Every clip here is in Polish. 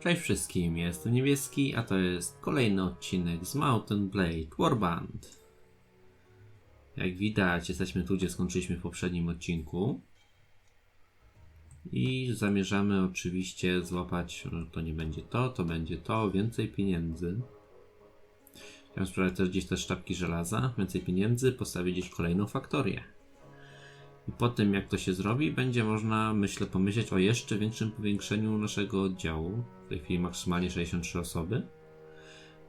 Cześć wszystkim, jestem Niebieski, a to jest kolejny odcinek z Mountain Blade Warband. Jak widać, jesteśmy tu, gdzie skończyliśmy w poprzednim odcinku. I zamierzamy oczywiście złapać, no to nie będzie to, to będzie to, więcej pieniędzy. Chciałem sprawdzić też gdzieś te sztabki żelaza, więcej pieniędzy, postawić gdzieś kolejną faktorię. I po tym, jak to się zrobi, będzie można, myślę, pomyśleć o jeszcze większym powiększeniu naszego oddziału. W tej chwili maksymalnie 63 osoby.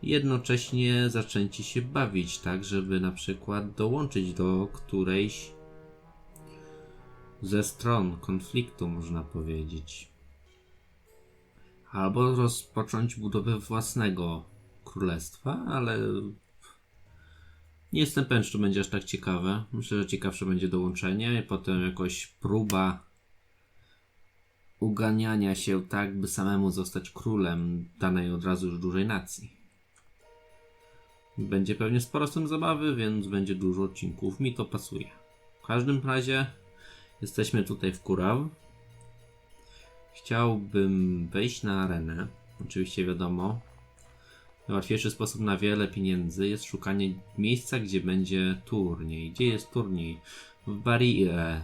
Jednocześnie zaczęcie się bawić, tak, żeby na przykład dołączyć do którejś ze stron konfliktu, można powiedzieć. Albo rozpocząć budowę własnego królestwa, ale nie jestem pewien, czy to będzie aż tak ciekawe. Myślę, że ciekawsze będzie dołączenie i potem jakoś próba uganiania się tak, by samemu zostać królem danej od razu już dużej nacji. Będzie pewnie sporo z tym zabawy, więc będzie dużo odcinków. Mi to pasuje. W każdym razie jesteśmy tutaj w Kuraw. Chciałbym wejść na arenę. Oczywiście wiadomo, Najłatwiejszy sposób na wiele pieniędzy jest szukanie miejsca, gdzie będzie turniej. Gdzie jest turniej? W Barire.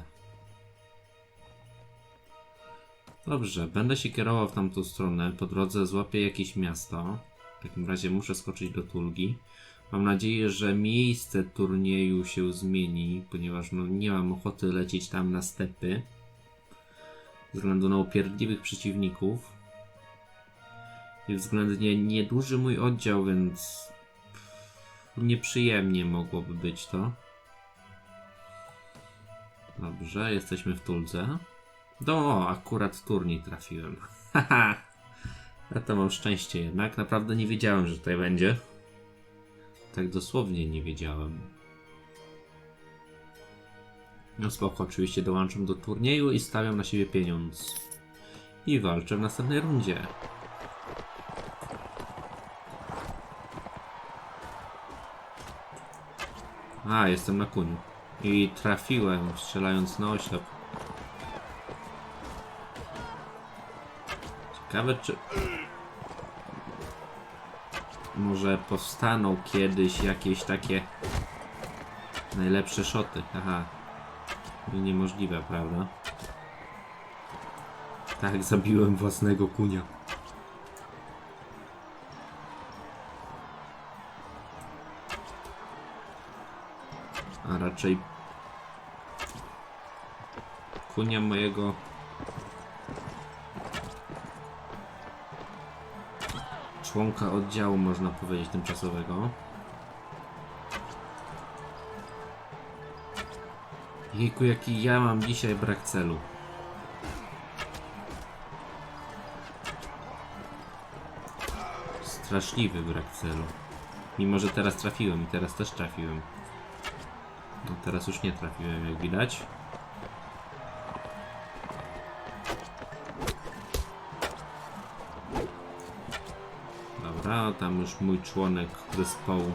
Dobrze, będę się kierował w tamtą stronę. Po drodze złapię jakieś miasto. W takim razie muszę skoczyć do Tulgi. Mam nadzieję, że miejsce turnieju się zmieni, ponieważ no, nie mam ochoty lecieć tam na stepy. Ze względu na upierdliwych przeciwników. I względnie nieduży mój oddział, więc nieprzyjemnie mogłoby być to. Dobrze, jesteśmy w Tuldze. Do, akurat turniej trafiłem. Haha. Ja to mam szczęście jednak. Naprawdę nie wiedziałem, że tutaj będzie. Tak dosłownie nie wiedziałem. No spoko, oczywiście dołączam do turnieju i stawiam na siebie pieniądz. I walczę w następnej rundzie. A, jestem na koniu. I trafiłem, strzelając na oślep. Ciekawe, czy... Może powstaną kiedyś jakieś takie najlepsze szoty. Aha. Niemożliwe, prawda? Tak, zabiłem własnego kunia. Raczej kunia mojego członka oddziału, można powiedzieć, tymczasowego. Jejku, jaki ja mam dzisiaj brak celu. Straszliwy brak celu. Mimo, że teraz trafiłem i teraz też trafiłem. No teraz już nie trafiłem, jak widać. Dobra, tam już mój członek zespołu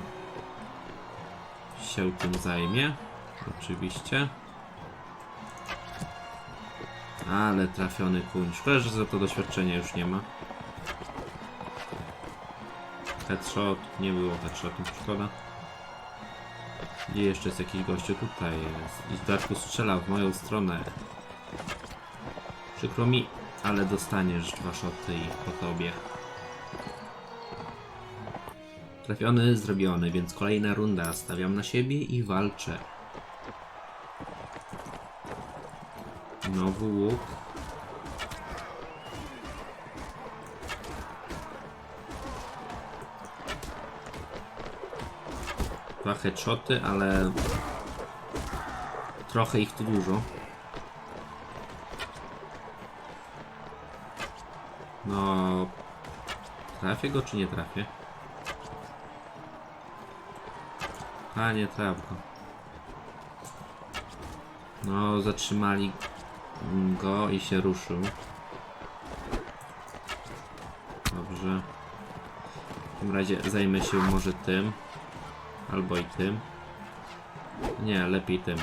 się tym zajmie. Oczywiście. Ale trafiony kuń. Szkoda, że za to doświadczenia już nie ma. Headshot. Nie było headshotu. Szkoda. Gdzie jeszcze jest jakiś gościu? Tutaj jest. I w dodatku strzela w moją stronę. Przykro mi, ale dostaniesz dwa szoty i po tobie. Trafiony, zrobiony, więc kolejna runda. Stawiam na siebie i walczę. Nowy łuk. Dwa headshoty, ale trochę ich tu dużo. No, trafię go czy nie trafię? A nie traf go. No, zatrzymali go i się ruszył. Dobrze. W takim razie zajmę się może tym. Albo i tym. Nie, lepiej tym.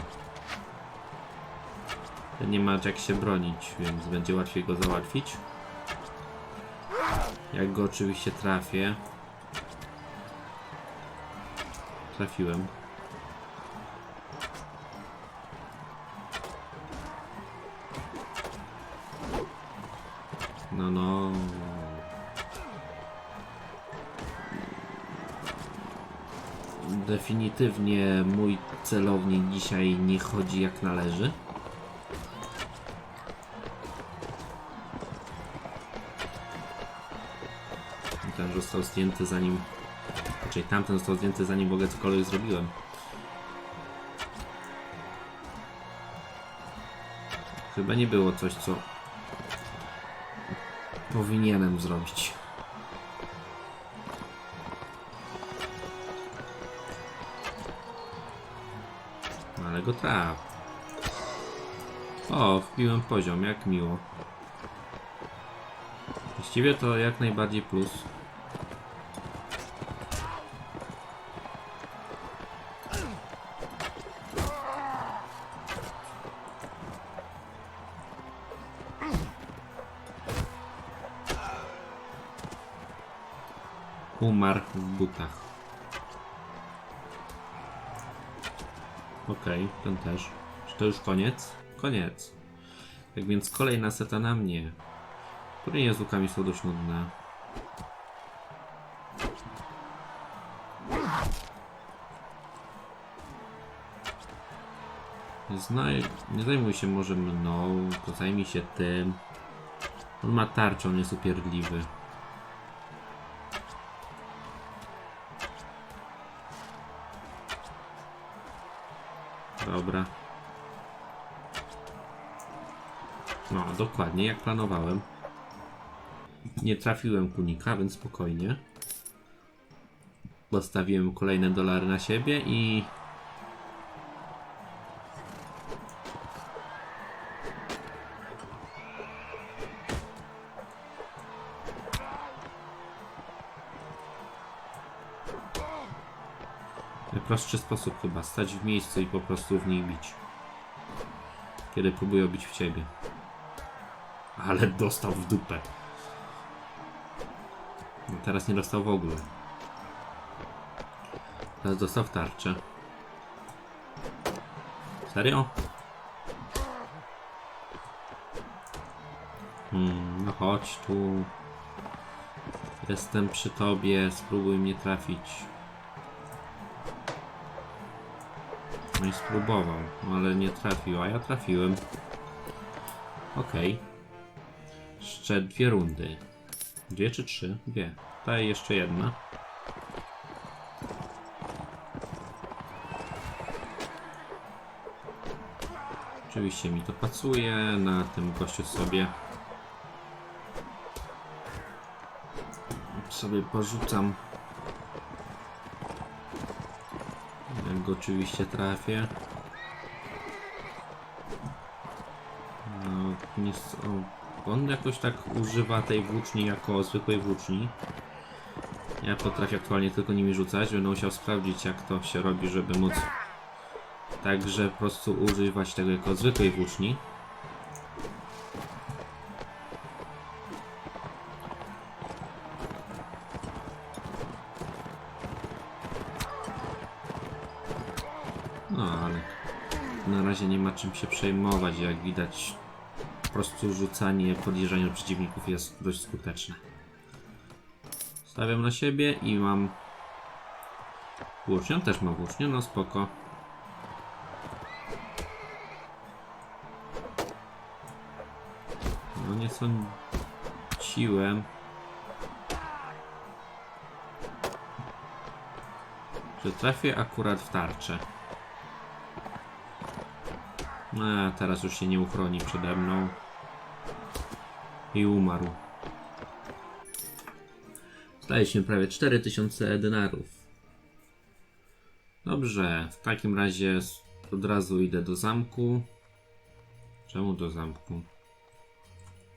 Ten nie ma jak się bronić, więc będzie łatwiej go załatwić. Jak go oczywiście trafię. Trafiłem. Definitywnie mój celownik dzisiaj nie chodzi jak należy. Ten został zdjęty zanim. Czyli tamten został zdjęty zanim w ogóle cokolwiek zrobiłem. Chyba nie było coś, co powinienem zrobić. Go traf. O, wbiłem poziom, jak miło. Właściwie to jak najbardziej plus. Umarł w butach. Okej, ten też. Czy to już koniec? Koniec. Tak więc kolejna seta na mnie. Turnieje z łukami są dość nudne. Znaj, nie zajmuj się może mną, to zajmij się tym. On ma tarczę, on jest upierdliwy. Dobra. No, dokładnie jak planowałem. Nie trafiłem kunika, więc spokojnie. Postawiłem kolejne dolary na siebie i... Najprostszy sposób chyba, stać w miejscu i po prostu w nich bić. Kiedy próbują bić w ciebie. Ale dostał w dupę. No teraz nie dostał w ogóle. Teraz dostał w tarczę. Serio? Hmm, no chodź tu. Jestem przy tobie, spróbuj mnie trafić. No i spróbował, ale nie trafił, a ja trafiłem. Okej. Jeszcze dwie rundy. Dwie czy trzy? Dwie. Tutaj jeszcze jedna. Oczywiście mi to pasuje. Na tym gościu sobie sobie porzucam. Oczywiście trafię. No, o, on jakoś tak używa tej włóczni jako zwykłej włóczni. Ja potrafię aktualnie tylko nimi rzucać. Będę musiał sprawdzić jak to się robi, żeby móc także po prostu używać tego jako zwykłej włóczni. Się przejmować. Jak widać, po prostu rzucanie podjeżdżania przeciwników jest dość skuteczne. Stawiam na siebie i mam włócznię. Też ma włócznię, no spoko. No nie sądziłem. Że trafię akurat w tarczę. No, a teraz już się nie uchroni przede mną. I umarł. Staliśmy prawie 4000 denarów. Dobrze, w takim razie od razu idę do zamku. Czemu do zamku?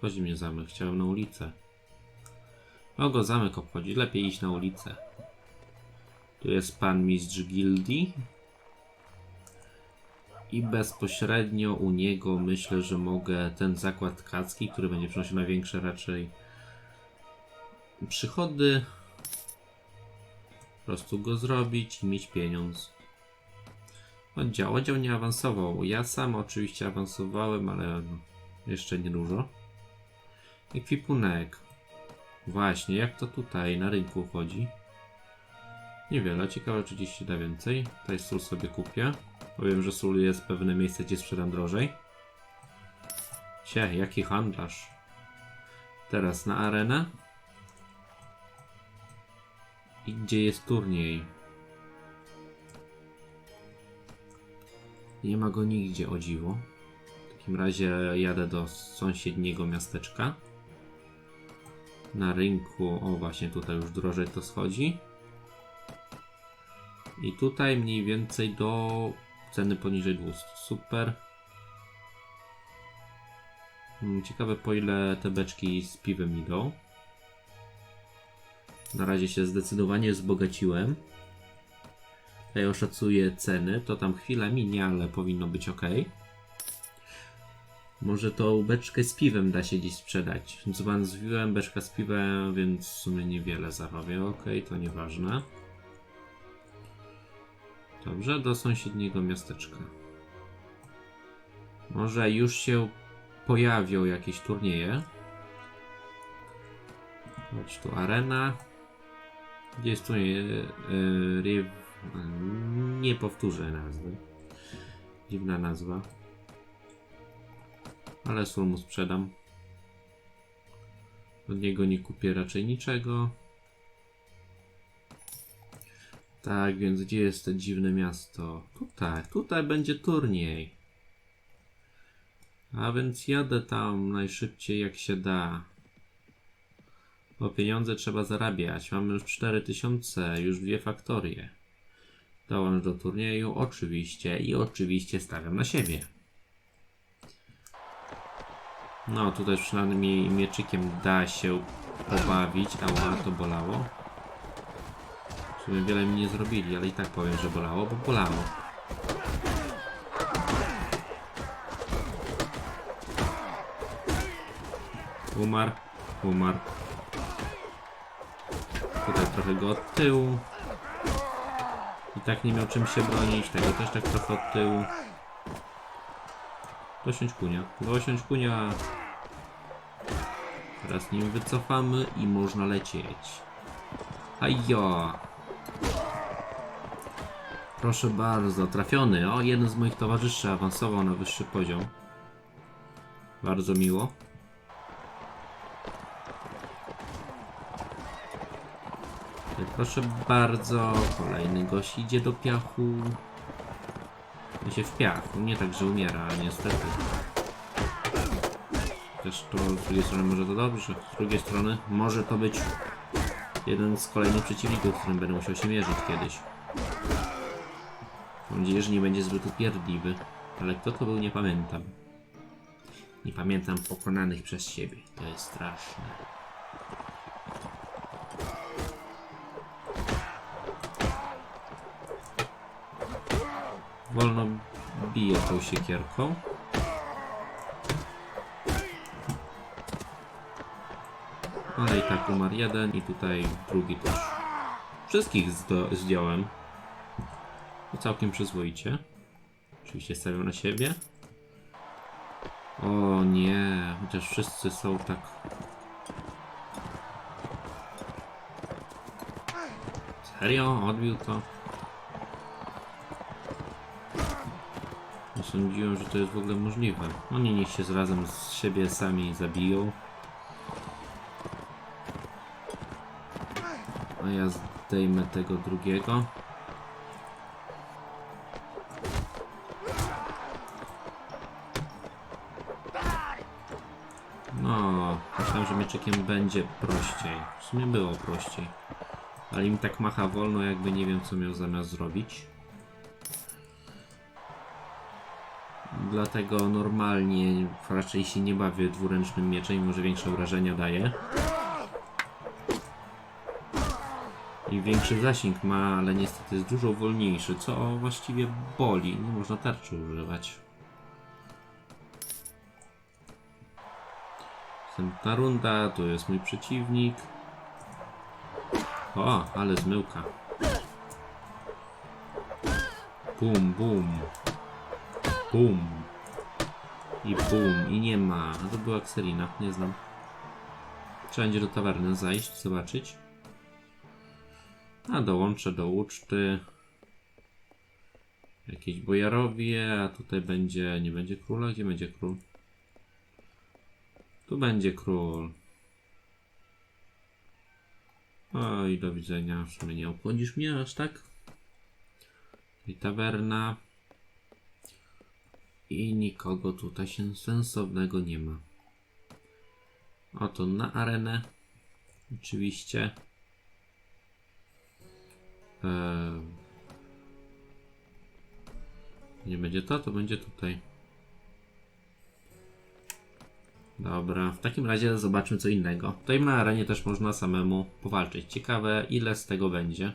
Chodzi mnie zamek, chciałem na ulicę. Kogo zamek obchodzi? Lepiej iść na ulicę. Tu jest pan mistrz gildii. I bezpośrednio u niego myślę, że mogę ten zakład tkacki, który będzie przynosił największe raczej przychody. Po prostu go zrobić i mieć pieniądz. Oddział. Oddział nie awansował. Ja sam oczywiście awansowałem, ale jeszcze nie dużo. Ekwipunek. Właśnie, jak to tutaj na rynku chodzi? Niewiele. Ciekawe, czy gdzieś się da więcej. Tutaj sól sobie kupię. Powiem, że sól jest pewne miejsce, gdzie sprzedam drożej. Cie, jaki handlarz. Teraz na arenę. I gdzie jest turniej? Nie ma go nigdzie, o dziwo. W takim razie jadę do sąsiedniego miasteczka. Na rynku, o właśnie tutaj już drożej to schodzi. I tutaj mniej więcej do ceny poniżej 200. Super. Mm, Ciekawe po ile te beczki z piwem idą. Na razie się zdecydowanie wzbogaciłem. Tutaj oszacuję ceny, to tam chwila minie, ale powinno być ok. Może tą beczkę z piwem da się dziś sprzedać. Zwanzwiłem beczka z piwem, więc w sumie niewiele zarobię. Ok, to nieważne. Dobrze, do sąsiedniego miasteczka. Może już się pojawią jakieś turnieje. Chodź tu arena. Gdzie jest turniej? Yy, Riv... Nie powtórzę nazwy. Dziwna nazwa. Ale sól mu sprzedam. Od niego nie kupię raczej niczego. Tak, więc gdzie jest to dziwne miasto? Tutaj, tutaj będzie turniej. A więc jadę tam najszybciej jak się da. Bo pieniądze trzeba zarabiać. Mamy już 4000, już dwie faktorie. Dołącz do turnieju, oczywiście. I oczywiście stawiam na siebie. No, tutaj przynajmniej mieczykiem da się pobawić. Ała, to bolało. W sumie wiele mi nie zrobili, ale i tak powiem, że bolało, bo bolało. Umarł, umarł. Tutaj trochę go od tyłu. I tak nie miał czym się bronić, tego też tak trochę od tyłu. Dosiądź kunia, dosiądź kunia. Teraz nim wycofamy i można lecieć. Hajo! Proszę bardzo, trafiony. O, jeden z moich towarzyszy awansował na wyższy poziom. Bardzo miło. Tutaj, Proszę bardzo, kolejny gość idzie do piachu. Idzie w piach, nie tak, że umiera, niestety. Też to z drugiej strony może to dobrze, z drugiej strony może to być jeden z kolejnych przeciwników, z którym będę musiał się mierzyć kiedyś. Mam nadzieję, że nie będzie zbyt upierdliwy, ale kto to był nie pamiętam. Nie pamiętam pokonanych przez siebie, to jest straszne. Wolno bije tą siekierką. Ale i tak umarł jeden i tutaj drugi też. Wszystkich zdjąłem. To całkiem przyzwoicie. Oczywiście stawiam na siebie. O nie, chociaż wszyscy są tak... Serio? Odbił to? Nie sądziłem, że to jest w ogóle możliwe. Oni niech się razem z siebie sami zabiją. Ja zdejmę tego drugiego. No, myślałem, że mieczykiem będzie prościej. W sumie było prościej. Ale im tak macha wolno, jakby nie wiem, co miał zamiast zrobić. Dlatego normalnie raczej się nie bawię dwuręcznym mieczem, mimo że większe wrażenia daje. I większy zasięg ma, ale niestety jest dużo wolniejszy, co właściwie boli. Nie można tarczy używać. Następna runda, tu jest mój przeciwnik. O, ale zmyłka. Bum, bum. Bum. I bum. I nie ma. To była Kselina, nie znam. Trzeba będzie do tawerny zajść, zobaczyć. A dołączę do uczty. Jakieś bojarowie, a tutaj będzie, nie będzie króla? Gdzie będzie król? Tu będzie król. Oj, do widzenia. W sumie nie obchodzisz mnie aż tak. I tawerna. I nikogo tutaj się sensownego nie ma. Oto na arenę. Oczywiście. Eee, nie będzie to, to będzie tutaj. Dobra, w takim razie zobaczmy co innego. Tutaj na arenie też można samemu powalczyć. Ciekawe ile z tego będzie.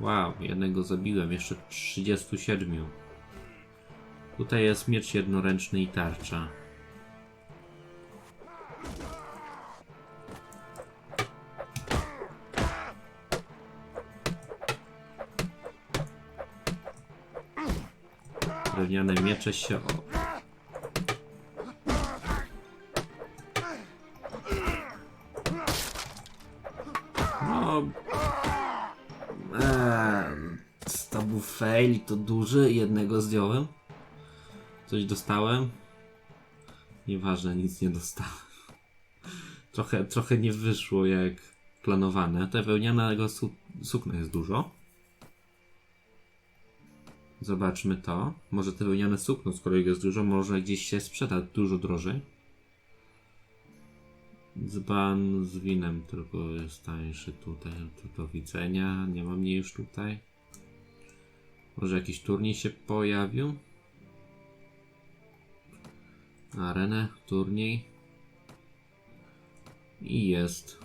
Wow, jednego zabiłem, jeszcze 37. Tutaj jest miecz jednoręczny i tarcza. Miecze się o... No... Eee, to był fail to duży, jednego zdjąłem. Coś dostałem? Nieważne, nic nie dostałem. Trochę, trochę nie wyszło jak planowane. Te wełnianego su sukna jest dużo. Zobaczmy to. Może te wełniane sukno, skoro jest dużo, może gdzieś się sprzeda dużo drożej. Dzban z winem tylko jest tańszy tutaj. To do widzenia. Nie mam mnie już tutaj. Może jakiś turniej się pojawił? Arenę, turniej. I jest.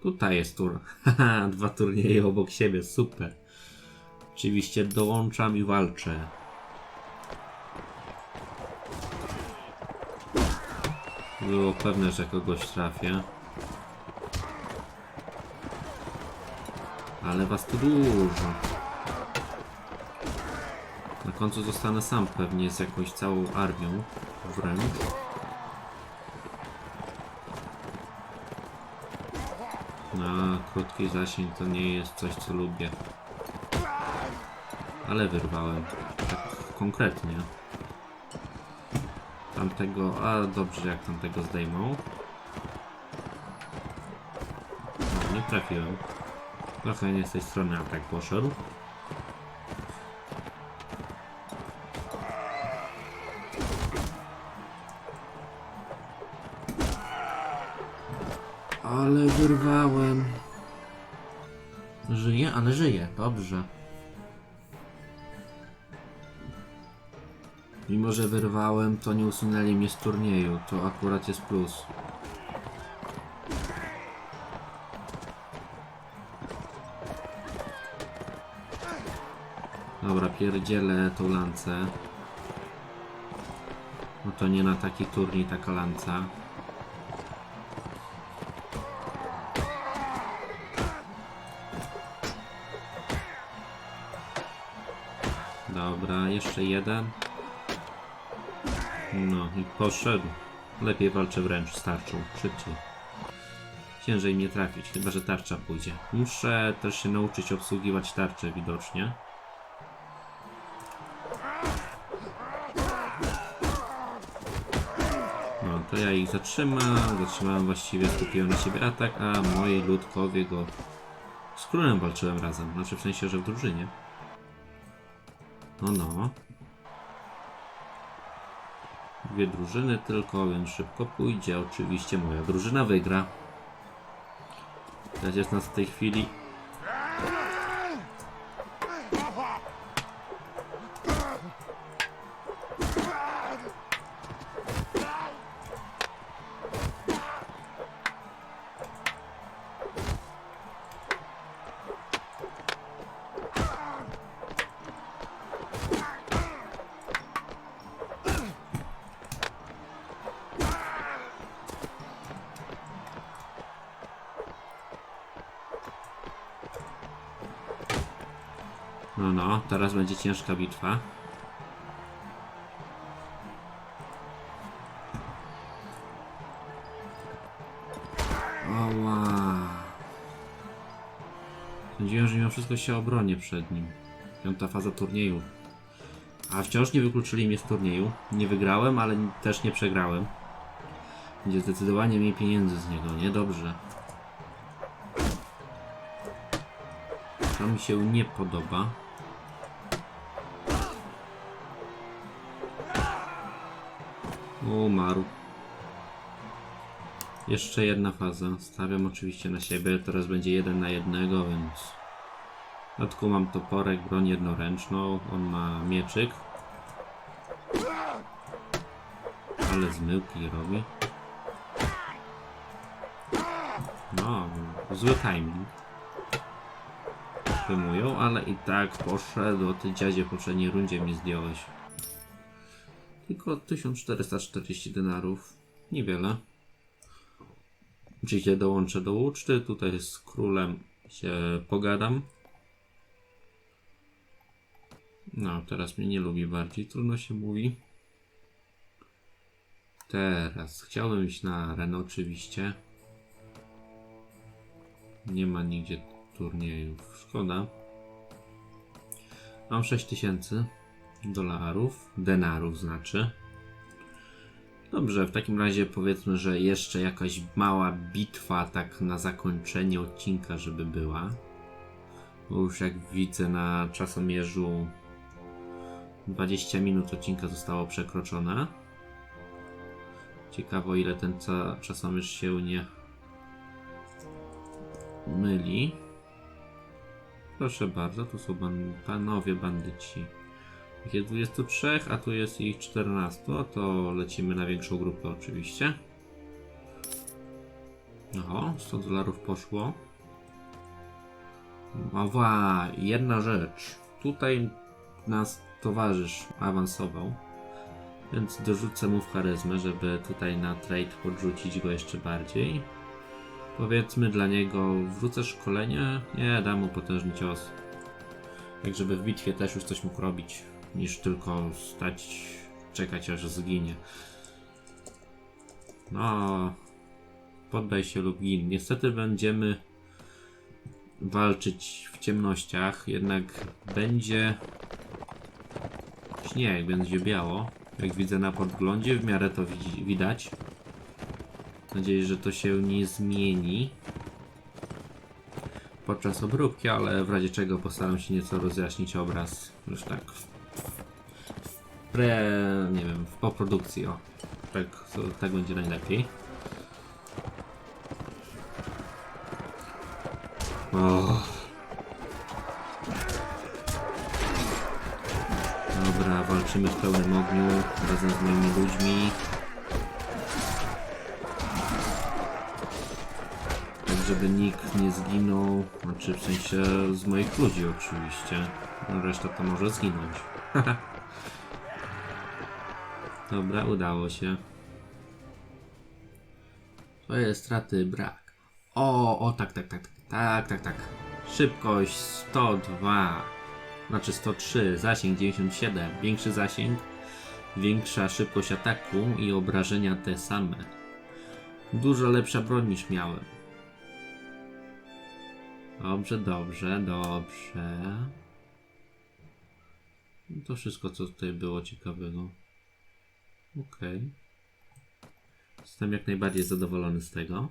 Tutaj jest tur. Dwa turnieje obok siebie, super. Oczywiście dołączam i walczę. Było pewne, że kogoś trafię. Ale was tu dużo. Na końcu zostanę sam pewnie z jakąś całą armią wręcz. Na krótki zasięg to nie jest coś co lubię. Ale wyrwałem. Tak konkretnie. Tamtego, a dobrze jak tamtego zdejmą. No, nie trafiłem. Trochę nie z tej strony atak poszedł. Ale wyrwałem. Żyje, ale żyje. Dobrze. Mimo, że wyrwałem, to nie usunęli mnie z turnieju. To akurat jest plus. Dobra, pierdzielę tą lancę. No to nie na taki turniej taka lanca. Dobra, jeszcze jeden. No i poszedł. Lepiej walczę wręcz z tarczą, szybciej. Ciężej mnie trafić, chyba że tarcza pójdzie. Muszę też się nauczyć obsługiwać tarczę widocznie. No to ja ich zatrzymam, zatrzymałem właściwie, skupiłem na siebie atak, a moi ludkowie go... Z królem walczyłem razem, znaczy w sensie, że w drużynie. No no. Dwie drużyny tylko, więc szybko pójdzie. Oczywiście moja drużyna wygra. Teraz jest nas w tej chwili. Ciężka bitwa. Oła. Sądziłem, że mimo wszystko się obronię przed nim. Piąta faza turnieju. A wciąż nie wykluczyli mnie z turnieju. Nie wygrałem, ale też nie przegrałem. Będzie zdecydowanie mniej pieniędzy z niego, niedobrze. To mi się nie podoba. Umarł. Jeszcze jedna faza. Stawiam oczywiście na siebie. Teraz będzie jeden na jednego, więc... W dodatku mam toporek, broń jednoręczną. On ma mieczyk. Ale zmyłki robi. No, zły timing. Wymują, ale i tak poszedł. Ty dziadzie w poprzedniej rundzie mnie zdjąłeś. Tylko 1440 denarów. Niewiele. Oczywiście dołączę do uczty. Tutaj z królem się pogadam. No, teraz mnie nie lubi bardziej. Trudno się mówi. Teraz chciałbym iść na arenę oczywiście. Nie ma nigdzie turniejów. Szkoda. Mam 6000 dolarów. Denarów znaczy. Dobrze, w takim razie powiedzmy, że jeszcze jakaś mała bitwa tak na zakończenie odcinka, żeby była. Bo już jak widzę na czasomierzu 20 minut odcinka zostało przekroczone. Ciekawo ile ten czasomierz się nie myli. Proszę bardzo, tu są ban- panowie bandyci. Ich jest 23, a tu jest ich 14, to lecimy na większą grupę oczywiście. Oho, 100 dolarów poszło. Owa, jedna rzecz. Tutaj nas towarzysz awansował. Więc dorzucę mu w charyzmę, żeby tutaj na trade podrzucić go jeszcze bardziej. Powiedzmy dla niego, wrzucę szkolenie? Nie, dam mu potężny cios. Tak, żeby w bitwie też już coś mógł robić, niż tylko stać, czekać aż zginie. No, poddaj się lub gin. Niestety będziemy walczyć w ciemnościach, jednak będzie śnieg, będzie biało. Jak widzę na podglądzie, w miarę to widać. Mam nadzieję, że to się nie zmieni podczas obróbki, ale w razie czego postaram się nieco rozjaśnić obraz już tak pre, nie wiem, w poprodukcji, o. Tak, tak będzie najlepiej. Dobra, walczymy w pełnym ogniu razem z moimi ludźmi. Tak, żeby nikt nie zginął. Znaczy, w sensie z moich ludzi, oczywiście. No, Reszta to może zginąć. Dobra, udało się. Twoje straty brak. O, o, tak, tak, tak, tak, tak, tak. Szybkość 102. Znaczy 103, zasięg 97. Większy zasięg, większa szybkość ataku i obrażenia te same. Dużo lepsza broń niż miałem. Dobrze, dobrze, dobrze. To wszystko, co tutaj było ciekawego. Okej. Jestem jak najbardziej zadowolony z tego.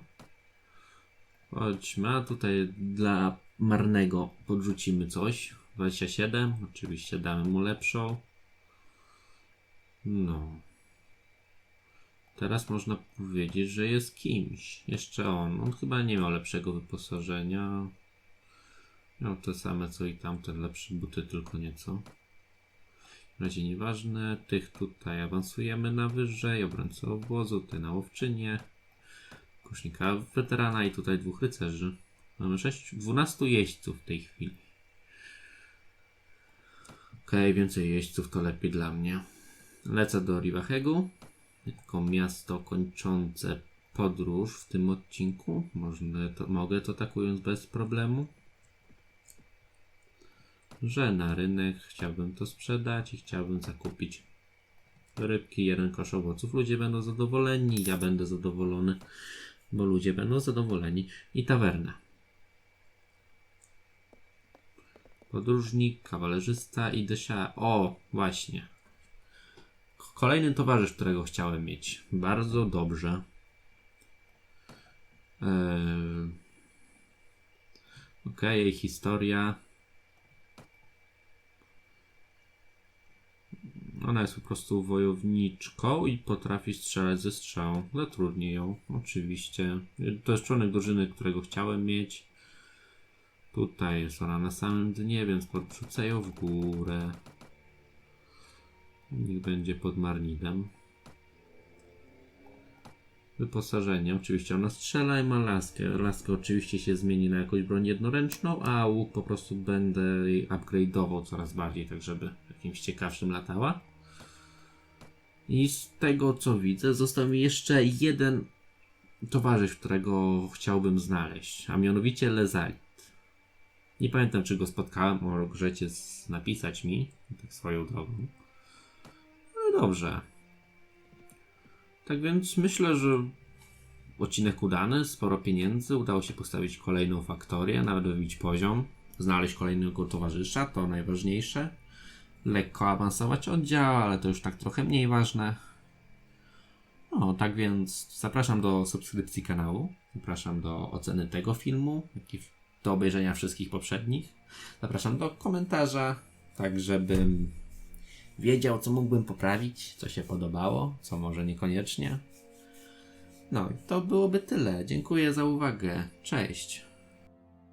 Chodźmy, a tutaj dla marnego podrzucimy coś. 27, oczywiście damy mu lepszą. No. Teraz można powiedzieć, że jest kimś. Jeszcze on. On chyba nie miał lepszego wyposażenia. Miał te same co i tamte, lepsze buty, tylko nieco. W razie nieważne. Tych tutaj awansujemy na wyżej. Obrońcę obozu, tutaj na łowczynię. Kusznika weterana i tutaj dwóch rycerzy. Mamy 6, 12 jeźdźców w tej chwili. Okej, więcej jeźdźców to lepiej dla mnie. Lecę do Rivahegu. Jako miasto kończące podróż w tym odcinku. Można to, mogę to tak ująć bez problemu. Że na rynek chciałbym to sprzedać i chciałbym zakupić rybki, jeden kosz owoców. Ludzie będą zadowoleni, ja będę zadowolony, bo ludzie będą zadowoleni i tawerna. Podróżnik, kawalerzysta i desia. O, właśnie. Kolejny towarzysz, którego chciałem mieć. Bardzo dobrze. Eee... Okej, jej historia. Ona jest po prostu wojowniczką i potrafi strzelać ze strzału. Zatrudnię ją, oczywiście. To jest członek drużyny, którego chciałem mieć. Tutaj jest ona na samym dnie, więc podrzucę ją w górę. Niech będzie pod marnidem. Wyposażenie. Oczywiście ona strzela i ma laskę. Laska oczywiście się zmieni na jakąś broń jednoręczną, a łuk po prostu będę jej upgrade'ował coraz bardziej, tak żeby jakimś ciekawszym latała. I z tego co widzę, został mi jeszcze jeden towarzysz, którego chciałbym znaleźć, a mianowicie Lezalit. Nie pamiętam, czy go spotkałem, możecie napisać mi, tak swoją drogą. I dobrze. Tak więc myślę, że odcinek udany, sporo pieniędzy, udało się postawić kolejną faktorię, nawet wybić poziom, znaleźć kolejnego towarzysza, to najważniejsze. Lekko awansować oddział, ale to już tak trochę mniej ważne. No, tak więc zapraszam do subskrypcji kanału, zapraszam do oceny tego filmu, jak i do obejrzenia wszystkich poprzednich. Zapraszam do komentarza, tak żebym wiedział, co mógłbym poprawić, co się podobało, co może niekoniecznie. No i to byłoby tyle. Dziękuję za uwagę. Cześć.